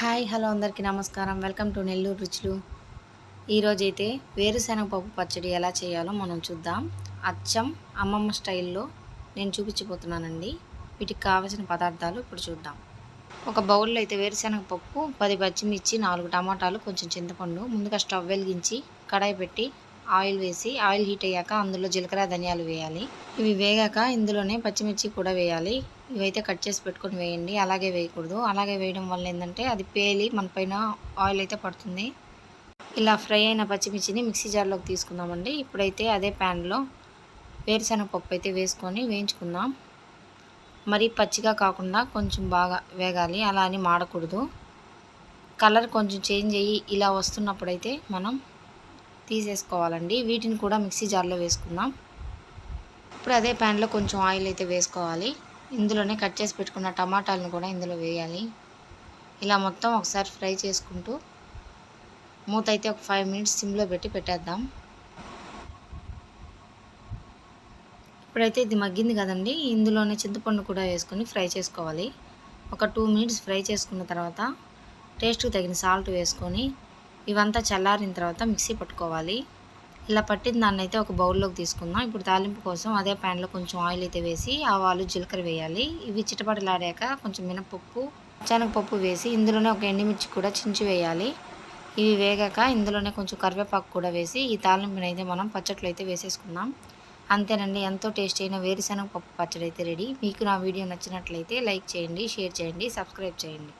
Hi hello అందరికీ నమస్కారం. Welcome to Nellore రుచులు. ఈరోజైతే వేరుశనగ పప్పు పచ్చడి ఎలా చేయాలో మనం చూద్దాం. అచ్చం అమ్మమ్మ స్టైల్లో నేను చూపించిపోతున్నానండి వీటికి కావలసిన పదార్థాలు ఇప్పుడు చూద్దాం. ఒక బౌల్లో అయితే వేరుశనగ పప్పు పది పచ్చిమిర్చి నాలుగు టమాటాలు కొంచెం చింతపండు ముందుగా స్టవ్ వెలిగించి కడాయి పెట్టి ఆయిల్ వేసి ఆయిల్ హీట్ అయ్యాక అందులో జీలకర్ర ధనియాలు వేయాలి. ఇవి వేగాక ఇందులోనే పచ్చిమిర్చి కూడా వేయాలి. ఇవైతే కట్ చేసి పెట్టుకొని వేయండి. అలాగే వేయకూడదు. అలాగే వేయడం వల్ల ఏంటంటే అది పేలి మన పైన ఆయిల్ అయితే పడుతుంది. ఇలా ఫ్రై అయిన పచ్చిమిర్చిని మిక్సీ జార్లోకి తీసుకుందామండి. ఇప్పుడైతే అదే ప్యాన్లో వేరుశనగ పప్పు అయితే వేసుకొని వేయించుకుందాం. మరీ పచ్చిగా కాకుండా కొంచెం బాగా వేగాలి. అలా అని మాడకూడదు. కలర్ కొంచెం చేంజ్ అయ్యి ఇలా వస్తున్నప్పుడైతే మనం తీసేసుకోవాలండి. వీటిని కూడా మిక్సీ జార్లో వేసుకుందాం. ఇప్పుడు అదే ప్యాన్లో కొంచెం ఆయిల్ అయితే వేసుకోవాలి. ఇందులోనే కట్ చేసి పెట్టుకున్న టమాటాలను కూడా ఇందులో వేయాలి. ఇలా మొత్తం ఒకసారి ఫ్రై చేసుకుంటూ మూత అయితే ఒక ఫైవ్ మినిట్స్ సిమ్లో పెట్టి పెట్టేద్దాం. ఇప్పుడైతే ఇది మగ్గింది కదండి ఇందులోనే చింతపండు కూడా వేసుకొని ఫ్రై చేసుకోవాలి. ఒక టూ మినిట్స్ ఫ్రై చేసుకున్న తర్వాత టేస్ట్కి తగిన సాల్ట్ వేసుకొని ఇవంతా చల్లారిన తర్వాత మిక్సీ పట్టుకోవాలి. ఇలా పట్టిన దాన్ని అయితే ఒక బౌల్లోకి తీసుకుందాం. ఇప్పుడు తాలింపు కోసం అదే ప్యాన్లో కొంచెం ఆయిల్ అయితే వేసి ఆవాలు జీలకర్ర వేయాలి. ఇవి చిటపటలాడాక కొంచెం మినపప్పు శనగపప్పు వేసి ఇందులోనే ఒక ఎండుమిర్చి కూడా చించి వేయాలి. ఇవి వేగాక ఇందులోనే కొంచెం కరివేపాకు కూడా వేసి ఈ తాలింపుని అయితే మనం పచ్చట్లు అయితే వేసేసుకుందాం. అంతేనండి ఎంతో టేస్ట్ అయిన వేరుశనగ పప్పు పచ్చడి అయితే రెడీ. మీకు నా వీడియో నచ్చినట్లయితే లైక్ చేయండి షేర్ చేయండి సబ్స్క్రైబ్ చేయండి.